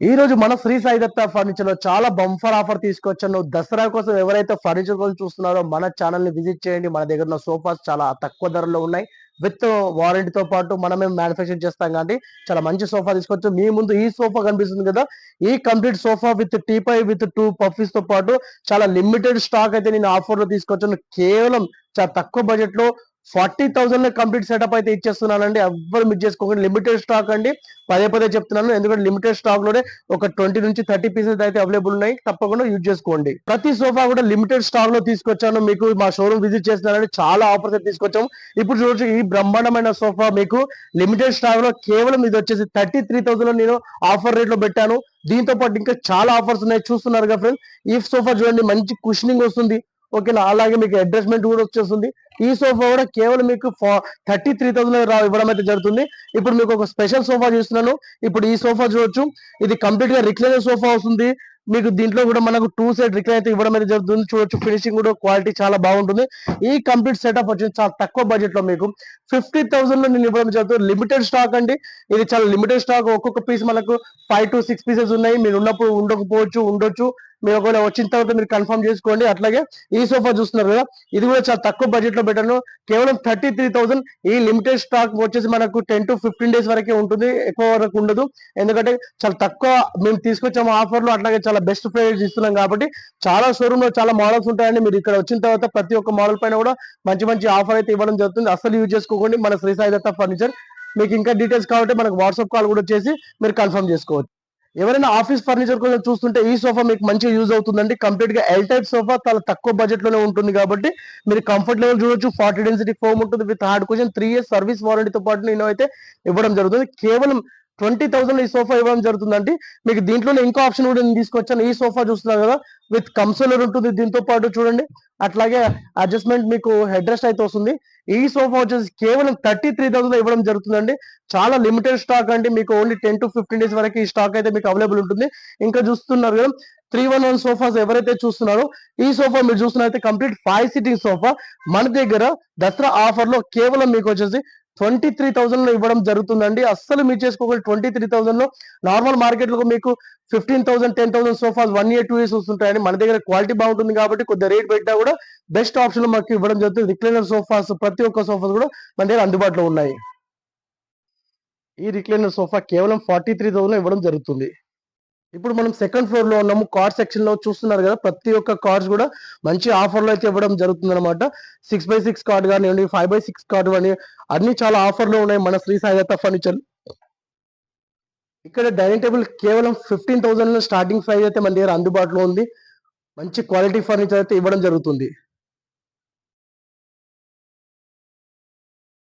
ఈ రోజు మన శ్రీ సాయి దత్త ఫర్నిచర్లో చాలా బంఫర్ ఆఫర్ తీసుకొచ్చాను. దసరా కోసం ఎవరైతే ఫర్నిచర్ కోసం చూస్తున్నారో మన ఛానల్ని విజిట్ చేయండి. మన దగ్గర ఉన్న సోఫాస్ చాలా తక్కువ ధరలో ఉన్నాయి. విత్ వారంటీతో పాటు మనమే మ్యానుఫ్యాక్చర్ చేస్తాం కాబట్టి చాలా మంచి సోఫా తీసుకొచ్చు. మీ ముందు ఈ సోఫా కనిపిస్తుంది కదా. ఈ complete sofa with teapoy with two పఫీస్తో పాటు చాలా లిమిటెడ్ స్టాక్ అయితే నేను ఆఫర్లో తీసుకొచ్చాను. కేవలం చాలా తక్కువ బడ్జెట్లో ఫార్టీ థౌసండ్లో కంప్లీట్ సెటప్ అయితే ఇచ్చేస్తున్నానండి. ఎవ్వరు మిస్ చేసుకోకండి. లిమిటెడ్ స్టాక్ అండి. పదే పదే చెప్తున్నాను. ఎందుకంటే లిమిటెడ్ స్టాక్లోనే ఒక ట్వంటీ నుంచి థర్టీ పీసెస్ అయితే అవైలబుల్ ఉన్నాయి. తప్పకుండా యూజ్ చేసుకోండి. ప్రతి సోఫా కూడా లిమిటెడ్ స్టాక్లో తీసుకొచ్చాను. మీకు మా షోరూమ్ విజిట్ చేస్తున్నారని చాలా ఆఫర్స్ అయితే తీసుకొచ్చాము. ఇప్పుడు చూడొచ్చు ఈ బ్రహ్మాండమైన సోఫా మీకు లిమిటెడ్ స్టాక్లో కేవలం ఇది వచ్చేసి థర్టీ త్రీ థౌసండ్లో నేను ఆఫర్ రేట్లో పెట్టాను. దీంతో పాటు ఇంకా చాలా ఆఫర్స్ ఉన్నాయి. చూస్తున్నారు కదా ఫ్రెండ్స్. ఈ సోఫా చూడండి. మంచి కుషనింగ్ వస్తుంది. ఓకేనా అలాగే మీకు అడ్జస్ట్మెంట్ కూడా వచ్చేస్తుంది. ఈ సోఫా కూడా కేవలం మీకు థర్టీ త్రీ థౌసండ్ ఇవ్వడం అయితే జరుగుతుంది. ఇప్పుడు మీకు ఒక స్పెషల్ సోఫా చూస్తున్నాను. ఇప్పుడు ఈ సోఫా చూడొచ్చు. ఇది కంప్లీట్గా రిక్లైనర్ సోఫా వస్తుంది. మీకు దీంట్లో కూడా మనకు టూ సైడ్ రిక్లైన్ అయితే ఇవ్వడం అయితే జరుగుతుంది. చూడొచ్చు ఫినిషింగ్ కూడా క్వాలిటీ చాలా బాగుంటుంది. ఈ కంప్లీట్ సెటప్ వచ్చి చాలా తక్కువ బడ్జెట్లో మీకు ఫిఫ్టీ థౌసండ్లో నేను ఇవ్వడం జరుగుతుంది. లిమిటెడ్ స్టాక్ అండి. ఇది చాలా లిమిటెడ్ స్టాక్ ఒక్కొక్క పీస్ మనకు ఫైవ్ టు సిక్స్ పీసెస్ ఉన్నాయి. మీరు ఉన్నప్పుడు ఉండకపోవచ్చు ఉండొచ్చు. మీరు ఒకవేళ వచ్చిన తర్వాత మీరు కన్ఫర్మ్ చేసుకోండి. అట్లాగే ఈ సోఫా చూస్తున్నారు కదా ఇది కూడా చాలా తక్కువ బడ్జెట్లో పెట్టాను. కేవలం థర్టీ త్రీ థౌసండ్ ఈ లిమిటెడ్ స్టాక్ వచ్చేసి మనకు టెన్ టు ఫిఫ్టీన్ డేస్ వరకే ఉంటుంది. ఎక్కువ వరకు ఉండదు. ఎందుకంటే చాలా తక్కువ మేము తీసుకొచ్చాము ఆఫర్లో అట్లాగే చాలా బెస్ట్ ప్రైస్ ఇస్తున్నాం కాబట్టి చాలా షోరూమ్లో చాలా మోడల్స్ ఉంటాయండి. మీరు ఇక్కడ వచ్చిన తర్వాత ప్రతి ఒక్క మోడల్ పైన కూడా మంచి మంచి ఆఫర్ అయితే ఇవ్వడం జరుగుతుంది. అసలు యూజ్ చేసుకోకండి. మన శ్రీ సాయి దత్త ఫర్నిచర్ మీకు ఇంకా డీటెయిల్స్ కాబట్టి మనకు వాట్సాప్ కాల్ కూడా చేసి మీరు కన్ఫర్మ్ చేసుకోవచ్చు. ఎవరైనా ఆఫీస్ ఫర్నిచర్ కోసం చూస్తుంటే ఈ సోఫా మీకు మంచిగా యూజ్ అవుతుందండి. కంప్లీట్గా ఎల్ టైప్ సోఫా చాలా తక్కువ బడ్జెట్లోనే ఉంటుంది కాబట్టి మీరు కంఫర్ట్ లెవెల్ చూడొచ్చు. ఫార్టీ డెన్సిటీ ఫోమ్ ఉంటుంది. With hard question three years service వారంటీతో పాటు నేను అయితే ఇవ్వడం జరుగుతుంది. కేవలం ట్వంటీ థౌసండ్ ఈ సోఫా ఇవ్వడం జరుగుతుందండి. మీకు దీంట్లోనే ఇంకో ఆప్షన్ కూడా నేను తీసుకొచ్చాను. ఈ సోఫా చూస్తున్నారు కదా విత్ కంసోలర్ ఉంటుంది. దీంతో పాటు చూడండి. అట్లాగే అడ్జస్ట్మెంట్ మీకు హెడ్ రెస్ట్ అయితే వస్తుంది. ఈ సోఫా వచ్చేసి కేవలం థర్టీ త్రీ థౌసండ్ ఇవ్వడం జరుగుతుందండి. చాలా లిమిటెడ్ స్టాక్ అండి. మీకు only ten to fifteen days వరకు ఈ స్టాక్ అయితే మీకు అవైలబుల్ ఉంటుంది. ఇంకా చూస్తున్నారు కదా త్రీ వన్ వన్ సోఫాస్ ఎవరైతే చూస్తున్నారో ఈ సోఫా మీరు చూస్తున్నైతే కంప్లీట్ ఫైవ్ సిట్టింగ్ సోఫా. మన దగ్గర దసరా ఆఫర్లో కేవలం మీకు వచ్చేసి ట్వంటీ త్రీ థౌసండ్లో ఇవ్వడం జరుగుతుందండి. అస్సలు మీరు చేసుకోగలరు ట్వంటీ త్రీ థౌసండ్లో నార్మల్ మార్కెట్లో మీకు fifteen thousand ten thousand sofas one year two years వస్తుంటాయని మన దగ్గర క్వాలిటీ బాగుంటుంది కాబట్టి కొద్దిగా రేట్ పెట్టినా కూడా బెస్ట్ ఆప్షన్ మాకు ఇవ్వడం జరుగుతుంది. రిక్లైనర్ సోఫాస్ ప్రతి ఒక్క సోఫాస్ కూడా మన దగ్గర అందుబాటులో ఉన్నాయి. ఈ రిక్లైనర్ సోఫా కేవలం ఫార్టీ త్రీ థౌసండ్ ఇవ్వడం జరుగుతుంది. ఇప్పుడు మనం సెకండ్ ఫ్లోర్లో ఉన్నాము. కార్ సెక్షన్లో చూస్తున్నారు కదా ప్రతి ఒక్క కార్స్ కూడా మంచి ఆఫర్లో అయితే ఇవ్వడం జరుగుతుంది అనమాట సిక్స్ బై సిక్స్ కార్డ్ కానివ్వండి ఫైవ్ బై సిక్స్ కార్డ్ కానీ అన్ని చాలా ఆఫర్లో ఉన్నాయి మన శ్రీ సాయి దత్త ఫర్నిచర్ ఇక్కడ డైనింగ్ టేబుల్ కేవలం ఫిఫ్టీన్ థౌసండ్ స్టార్టింగ్ ప్రైస్ అయితే మన దగ్గర అందుబాటులో ఉంది. మంచి క్వాలిటీ ఫర్నిచర్ అయితే ఇవ్వడం జరుగుతుంది.